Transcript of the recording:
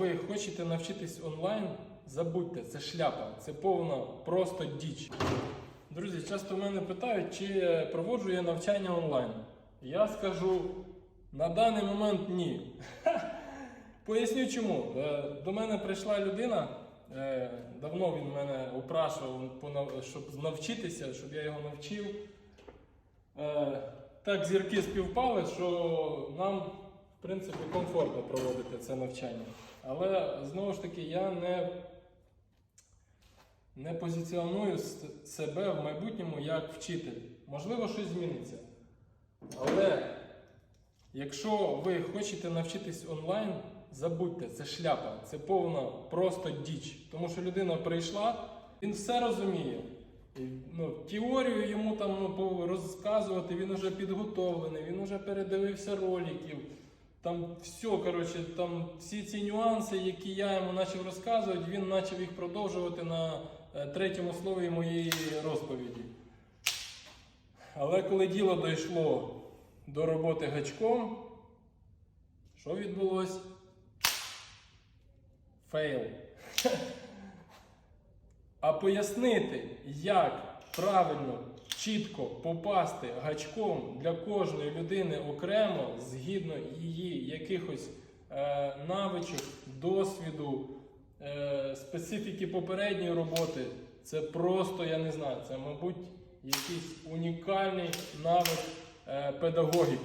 ви хочете навчитись онлайн, забудьте, це шляпа, це повна просто діч. Друзі, часто мене питають, чи проводжу я навчання онлайн. Я скажу на даний момент ні. Поясню чому. Е, До мене прийшла людина, е, давно він мене опрашував, щоб навчитися, щоб я його навчив. Е, Так зірки співпали, що нам, принципі, комфортно проводити це навчання. Але знову ж таки, я не, не позиціоную себе в майбутньому як вчитель. Можливо, щось зміниться. Але якщо ви хочете навчитись онлайн, забудьте, це шляпа, це повна просто діч. Тому що людина прийшла, він все розуміє. Ну, теорію йому там ну, розказувати, він вже підготовлений, він вже передивився роликів. Там все, коротше, там всі ці нюанси, які я йому почав розказувати, він почав їх продовжувати на е, третьому слові моєї розповіді. Але коли діло дійшло до роботи гачком, що відбулось? Фейл. А пояснити, як правильно, чітко попасти гачком для кожної людини окремо, згідно її якихось е, навичок, досвіду, е, специфіки попередньої роботи, це просто, я не знаю, це, мабуть, якийсь унікальний навик е, педагогіки.